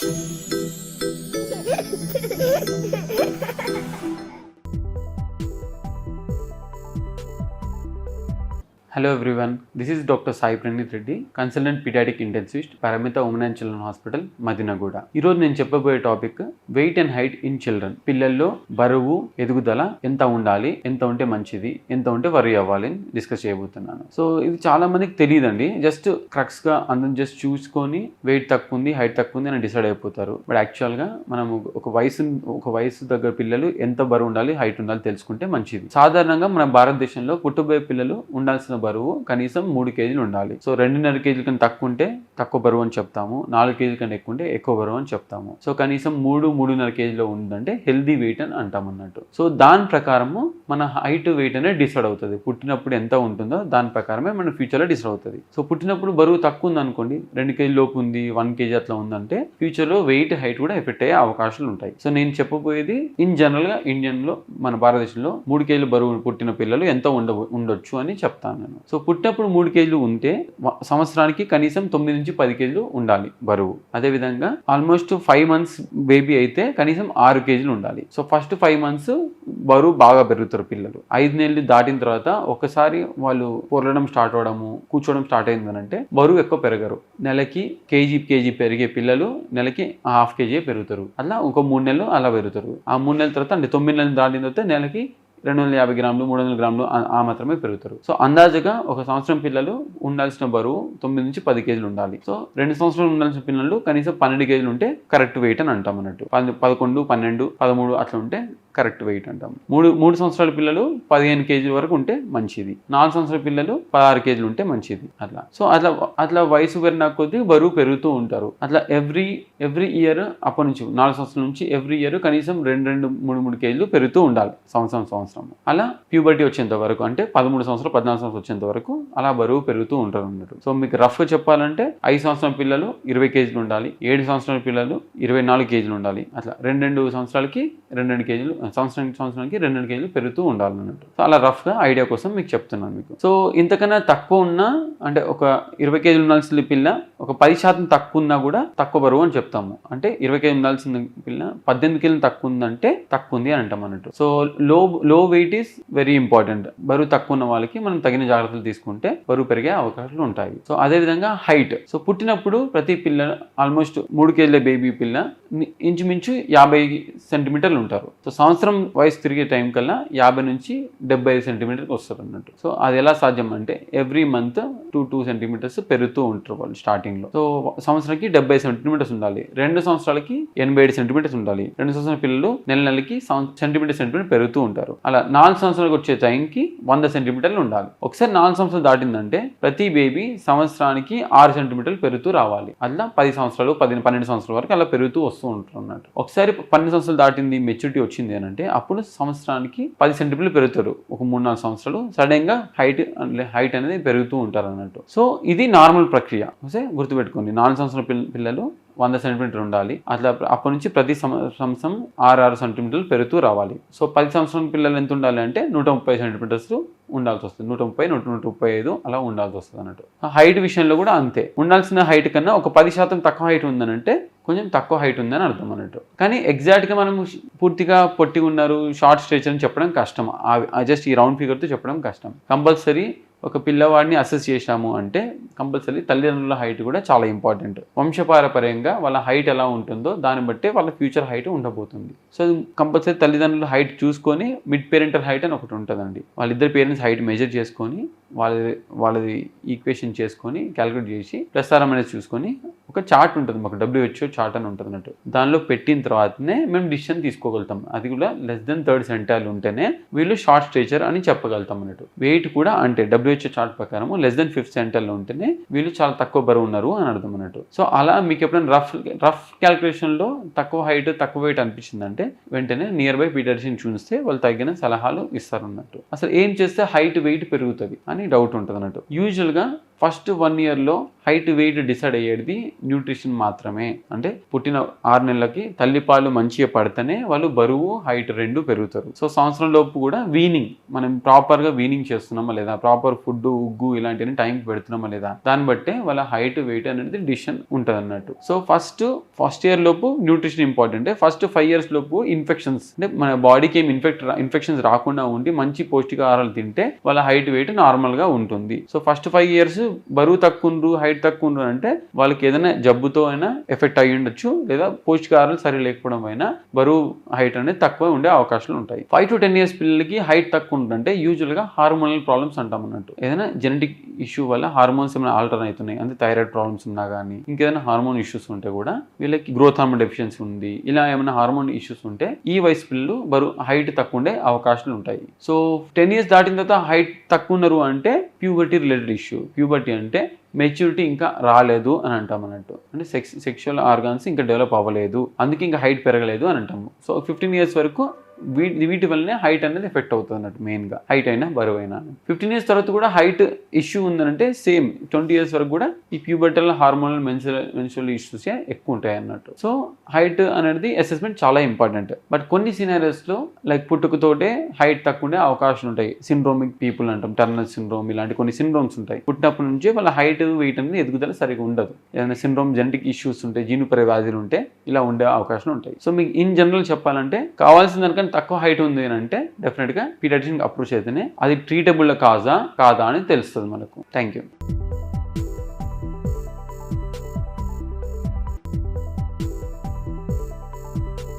Ha, ha, ha, ha, ha. Hello everyone this is doctor Sai Praneeth Reddy consultant pediatric intensivist Paramitha women and children hospital Madinaguda ఈరోజు నేను చెప్పబోయే topic weight and height in children పిల్లల్లో బరువు ఎదుగుదల ఎంత ఉండాలి ఎంత ఉంటే మంచిది ఎంత ఉంటే వరి అవ్వాలి అని డిస్కస్ చేయబోతున్నాను. సో ఇది చాలా మందికి తెలియదండి జస్ట్ క్రక్స్గా అందరం జస్ట్ చూసుకొని వెయిట్ తక్కువ ఉంది హైట్ తక్కువ ఉంది అని డిసైడ్ అయిపోతారు. బట్ యాక్చువల్గా మనం ఒక వయసు ఒక వయసు దగ్గర పిల్లలు ఎంత బరువు ఉండాలి హైట్ ఉండాలి తెలుసుకుంటే మంచిది. సాధారణంగా మన భారతదేశంలో పుట్టబోయే పిల్లలు ఉండాల్సిన బరువు కనీసం మూడు కేజీలు ఉండాలి. సో రెండున్నర కేజీల కన్నా తక్కువ ఉంటే తక్కువ బరువు అని చెప్తాము. నాలుగు కేజీల కన్నా ఎక్కువ ఉంటే ఎక్కువ బరువు అని చెప్తాము. సో కనీసం మూడు మూడున్నర కేజీలో ఉందంటే హెల్దీ వెయిట్ అని అంటాం అన్నట్టు. సో దాని ప్రకారము మన హైట్ వెయిట్ అనేది డిసైడ్ అవుతుంది. పుట్టినప్పుడు ఎంత ఉంటుందో దాని ప్రకారమే మన ఫ్యూచర్లో డిసైడ్ అవుతుంది. సో పుట్టినప్పుడు బరువు తక్కువ ఉంది అనుకోండి రెండు కేజీ లోపు ఉంది వన్ కేజీ అట్లా ఉందంటే ఫ్యూచర్లో వెయిట్ హైట్ కూడా ఎఫెక్ట్ అయ్యే అవకాశాలు ఉంటాయి. సో నేను చెప్పబోయేది ఇన్ జనరల్గా ఇండియన్లో మన భారతదేశంలో మూడు కేజీల బరువు పుట్టిన పిల్లలు ఎంత ఉండ ఉండొచ్చు అని చెప్తాను. నేను సో పుట్టినప్పుడు మూడు కేజీలు ఉంటే సంవత్సరానికి కనీసం తొమ్మిది నుంచి పది కేజీలు ఉండాలి బరువు. అదేవిధంగా ఆల్మోస్ట్ ఫైవ్ మంత్స్ బేబీ అయితే కనీసం ఆరు కేజీలు ఉండాలి. సో ఫస్ట్ ఫైవ్ మంత్స్ బరువు బాగా పెరుగుతారు పిల్లలు. ఐదు నెలలు దాటిన తర్వాత ఒకసారి వాళ్ళు పొరలడం స్టార్ట్ అవడము కూర్చోవడం స్టార్ట్ అయిందనంటే బరువు ఎక్కువ పెరగరు. నెలకి కేజీ కేజీ పెరిగే పిల్లలు నెలకి హాఫ్ కేజీ పెరుగుతారు. అలా ఒక మూడు నెలలు అలా పెరుగుతారు. ఆ మూడు నెలల తర్వాత అంటే తొమ్మిది నెలలు దాటిన తర్వాత నెలకి రెండు వందల యాభై గ్రాములు మూడు వందల గ్రాములు ఆ- మాత్రమే పెరుగుతారు. సో అందాజుగా ఒక సంవత్సరం పిల్లలు ఉండాల్సిన బరువు తొమ్మిది నుంచి పది కేజీలు ఉండాలి. సో రెండు సంవత్సరాలు ఉండాల్సిన పిల్లలు కనీసం పన్నెండు కేజీలు ఉంటే కరెక్ట్ వెయిట్ అని అంటాం అన్నట్టు. పదకొండు పన్నెండు పదమూడు అట్లా ఉంటే కరెక్ట్ వెయిట్ అంటాం. మూడు మూడు సంవత్సరాల పిల్లలు పదిహేను కేజీల వరకు ఉంటే మంచిది. నాలుగు సంవత్సరాల పిల్లలు పదహారు కేజీలు ఉంటే మంచిది. అట్లా. సో అట్లా అట్లా వయసు పెరిగిన కొద్దీ బరువు పెరుగుతూ ఉంటారు. అట్లా ఎవ్రీ ఎవ్రీ ఇయర్ అప్పటి నుంచి నాలుగు సంవత్సరాల నుంచి ఎవ్రీ ఇయర్ కనీసం రెండు రెండు మూడు మూడు కేజీలు పెరుగుతూ ఉండాలి సంవత్సరం సంవత్సరం. అలా ప్యూబర్టీ వచ్చేంత వరకు అంటే పదమూడు సంవత్సరాలు పద్నాలుగు సంవత్సరాలు వచ్చేంత వరకు అలా బరువు పెరుగుతూ ఉంటారు అన్నట్టు. సో మీకు రఫ్గా చెప్పాలంటే ఐదు సంవత్సరాల పిల్లలు ఇరవై కేజీలు ఉండాలి ఏడు సంవత్సరాల పిల్లలు ఇరవై నాలుగు కేజీలు ఉండాలి. అట్లా రెండు రెండు సంవత్సరాలకి రెండు రెండు కేజీలు సంవత్సరానికి సంవత్సరానికి రెండు రెండు కేజీలు పెరుగుతూ ఉండాలి అన్నట్టు సో అలా రఫ్గా ఐడియా కోసం మీకు చెప్తున్నాను మీకు. సో ఇంతకన్నా తక్కువ ఉన్నా అంటే ఒక ఇరవై కేజీలు ఉండాల్సిన పిల్ల ఒక పది శాతం తక్కువ ఉన్నా కూడా తక్కువ బరువు అని చెప్తాము. అంటే ఇరవై కేజీలు ఉండాల్సిన పిల్ల పద్దెనిమిది కేజీలు తక్కువ ఉందంటే తక్కువ ఉంది అని అంటాం అన్నట్టు. సో లో లో వెయిట్ ఈస్ వెరీ ఇంపార్టెంట్ బరువు తక్కువ ఉన్న వాళ్ళకి మనం తగిన జాగ్రత్తలు తీసుకుంటే బరువు పెరిగే అవకాశాలు ఉంటాయి. సో అదే విధంగా హైట్ సో పుట్టినప్పుడు ప్రతి పిల్ల ఆల్మోస్ట్ మూడు కేజీల బేబీ పిల్ల ఇంచుమించు యాభై సెంటీమీటర్లు ఉంటారు. సో సంవత్సరం వయసు తిరిగే టైం కల్లా యాభై నుంచి డెబ్బై ఐదు సెంటీమీటర్కి వస్తారు అన్నట్టు. సో అది ఎలా సాధ్యం అంటే every month two two centimetres పెరుగుతూ ఉంటారు వాళ్ళు స్టార్టింగ్లో సో సంవత్సరానికి డెబ్బై సెంటీమీటర్స్ ఉండాలి. రెండు సంవత్సరాలకి ఎనభై ఏడు సెంటీమీటర్స్ ఉండాలి. రెండు సంవత్సరాల పిల్లలు నెల నెలకి సెంటీమీటర్ సెంటీమీటర్ పెరుగుతూ ఉంటారు. అలా నాలుగు సంవత్సరాలకు వచ్చే టైంకి వంద సెంటీమీటర్లు ఉండాలి. ఒకసారి నాలుగు సంవత్సరాలు దాటిందంటే ప్రతి బేబీ సంవత్సరానికి ఆరు సెంటీమీటర్లు పెరుగుతూ రావాలి. అలా పది సంవత్సరాలు పది పన్నెండు సంవత్సరాల వరకు అలా పెరుగుతూ వస్తూ ఉంటారు అన్నట్టు. ఒకసారి పన్నెండు సంవత్సరాలు దాటింది మెచ్యూరిటీ వచ్చింది అంటే అప్పుడు సంవత్సరానికి పది సెంటీమీటర్లు పెరుగుతారు. ఒక మూడు నాలుగు సంవత్సరాలు సడన్గా హైట్ హైట్ అనేది పెరుగుతూ ఉంటారు అన్నట్టు. సో ఇది నార్మల్ ప్రక్రియ. ఓకే? గుర్తుపెట్టుకోండి. నాలుగు సంవత్సరాల పిల్ల- పిల్లలు వంద సెంటీమీటర్ ఉండాలి. అట్లా అప్పటి నుంచి ప్రతి సంవత్సరం ఆరు ఆరు సెంటీమీటర్లు పెరుగుతూ రావాలి. సో పది సంవత్సరం పిల్లలు ఎంత ఉండాలి అంటే నూట ముప్పై సెంటీమీటర్స్ ఉండాల్సి వస్తుంది. నూట ముప్పై నూట నూట ముప్పై ఐదు అలా ఉండాల్సి వస్తుంది అన్నట్టు. హైట్ విషయంలో కూడా అంతే. ఉండాల్సిన హైట్ కన్నా ఒక పది శాతం తక్కువ హైట్ ఉందనంటే కొంచెం తక్కువ హైట్ ఉందని అర్థం అన్నట్టు. కానీ ఎగ్జాక్ట్గా మనం పూర్తిగా పొట్టి ఉన్నారు షార్ట్ స్ట్రేచర్ అని చెప్పడం కష్టం. జస్ట్ ఈ రౌండ్ ఫిగర్తో చెప్పడం కష్టం. కంపల్సరీ ఒక పిల్లవాడిని అసెస్ చేశాము అంటే కంపల్సరీ తల్లిదండ్రుల హైట్ కూడా చాలా ఇంపార్టెంట్ వంశపారపర్యంగా వాళ్ళ హైట్ ఎలా ఉంటుందో దాన్ని బట్టే వాళ్ళ ఫ్యూచర్ హైట్ ఉండబోతుంది. సో కంపల్సరీ తల్లిదండ్రుల హైట్ చూసుకొని మిడ్ పేరెంటల్ హైట్ అని ఒకటి ఉంటుందండి. వాళ్ళిద్దరు పేరెంట్స్ హైట్ మెజర్ చేసుకొని వాళ్ళది వాళ్ళది ఈక్వేషన్ చేసుకొని క్యాలిక్యులేట్ చేసి ప్లస్ అనేది చూసుకొని ఒక చార్ట్ ఉంటుంది. మాకు డబ్ల్యూహెచ్ఓ చార్ట్ అని ఉంటుంది అన్నట్టు. దానిలో పెట్టిన తర్వాతనే మేము డిసిషన్ తీసుకోగలుగుతాం. అది కూడా లెస్ దెన్ థర్డ్ సెంటార్లు ఉంటేనే వీళ్ళు షార్ట్ స్ట్రేచర్ అని చెప్పగలుగుతాం అన్నట్టు. వెయిట్ కూడా అంటే డబ్ల్యూహెచ్ఓ చార్ట్ ప్రకారం లెస్ దెన్ ఫిఫ్త్ సెంటర్లో ఉంటేనే వీళ్ళు చాలా తక్కువ బరువు ఉన్నారు అని అర్థం అన్నట్టు. సో అలా మీకు ఎప్పుడైనా రఫ్ రఫ్ క్యాలిక్యులేషన్లో తక్కువ హైట్ తక్కువ వెయిట్ అనిపించిందంటే వెంటనే నియర్ బై పీటర్షన్ చూస్తే వాళ్ళు తగిన సలహాలు ఇస్తారు అన్నట్టు. అసలు ఏం చేస్తే హైట్ వెయిట్ పెరుగుతుంది అని డౌట్ ఉంటుంది అన్నట్టు యూజువల్గా ఫస్ట్ వన్ ఇయర్లో హైట్ వెయిట్ డిసైడ్ అయ్యేది న్యూట్రిషన్ మాత్రమే. అంటే పుట్టిన ఆరు నెలలకి తల్లిపాలు మంచిగా పడితేనే వాళ్ళు బరువు హైట్ రెండు పెరుగుతారు. సో సంవత్సరం లోపు కూడా వీనింగ్ మనం ప్రాపర్గా వీనింగ్ చేస్తున్నామా లేదా? ప్రాపర్ ఫుడ్ ఉగ్గు ఇలాంటివన్నీ టైంకి పెడుతున్నామా లేదా? దాన్ని బట్టే వాళ్ళ హైట్ వెయిట్ అనేది డిసిషన్ ఉంటుంది అన్నట్టు సో ఫస్ట్ ఫస్ట్ ఇయర్ లోపు nutrition important first five years లోపు ఇన్ఫెక్షన్స్ అంటే మన బాడీకి ఏం ఇన్ఫెక్ట్ ఇన్ఫెక్షన్స్ రాకుండా ఉండి మంచి పౌష్టికాహారాలు తింటే వాళ్ళ హైట్ వెయిట్ నార్మల్గా ఉంటుంది. సో ఫస్ట్ ఫైవ్ ఇయర్స్ బరువు తక్కువ హైట్ తక్కువ ఉండరు అంటే వాళ్ళకి ఏదైనా జబ్బుతో అయినా ఎఫెక్ట్ అయ్యి ఉండొచ్చు లేదా పౌష్టికాహారాలు సరి లేకపోవడం అయినా బరువు హైట్ అనేది తక్కువ ఉండే అవకాశాలు ఉంటాయి. ఫైవ్ టు టెన్ ఇయర్స్ పిల్లలకి హైట్ తక్కువ ఉంటుందంటే యూజువల్గా హార్మోనల్ ప్రాబ్లమ్స్ అంటాం అన్నట్టు. ఏదైనా జెనెటిక్ ఇష్యూ వల్ల హార్మోన్స్ ఏమైనా ఆల్టర్ అవుతున్నాయి అంటే థైరాయిడ్ ప్రాబ్లమ్స్ ఉన్నా కానీ ఇంకేదైనా హార్మోన్ ఇష్యూస్ ఉంటే కూడా వీళ్ళకి గ్రోత్ హార్మోన్ డెఫిషియన్సీ ఉంది ఇలా ఏమైనా హార్మోన్ ఇష్యూస్ ఉంటే ఈ వయసు పిల్లలు బరువు హైట్ తక్కువ ఉండే అవకాశాలు ఉంటాయి. సో టెన్ ఇయర్స్ దాటిన తర్వాత హైట్ తక్కువ ఉన్నారు అంటే ప్యూబర్టీ రిలేటెడ్ ఇష్యూ ప్యూబర్టీ అంటే మెచ్యూరిటీ ఇంకా రాలేదు అని అంటాం అన్నట్టు. అంటే సెక్స్ సెక్షువల్ ఆర్గాన్స్ ఇంకా డెవలప్ అవ్వలేదు. అందుకే ఇంకా హైట్ పెరగలేదు అని అంటాము. సో ఫిఫ్టీన్ ఇయర్స్ వరకు వీటి వీటి వల్లనే హైట్ అనేది ఎఫెక్ట్ అవుతుంది అన్నట్టు మెయిన్గా. హైట్ అయినా బరువు అయినా. ఫిఫ్టీన్ ఇయర్స్ తర్వాత కూడా హైట్ ఇష్యూ ఉందనంటే సేమ్. ట్వంటీ ఇయర్స్ వరకు కూడా ఈ pubertal hormonal menstrual menstrual issues ఎక్కువ ఉంటాయి అన్నట్టు. సో హైట్ అనేది అసెస్మెంట్ చాలా ఇంపార్టెంట్. బట్ కొన్ని సినారియోస్లో లైక్ పుట్టుకతోటే హైట్ తక్కువ ఉండే అవకాశాలు ఉంటాయి. సిండ్రోమిక్ పీపుల్ అంటాం టర్నర్ సిండ్రోమ్ ఇలాంటి కొన్ని సిండ్రోమ్స్ ఉంటాయి. పుట్టినప్పటి నుంచి వాళ్ళ హైట్ వెయిట్ అనేది ఎదుగుదల సరిగా ఉండదు. ఏదైనా సిండ్రోమ్ జెనటిక్ ఇష్యూస్ ఉంటాయి జీనుపర వ్యాధులు ఉంటే ఇలా ఉండే అవకాశం ఉంటాయి. సో మీకు ఇన్ జనరల్ చెప్పాలంటే కావాల్సిన దానికంటే తక్కువ హైట్ ఉంది అని అంటే డెఫినెట్గా పీడియాట్రిషన్కి అప్రోచ్ అయితేనే అది ట్రీటబుల్ కాజా కాదా అని తెలుస్తుంది మనకు. Thank you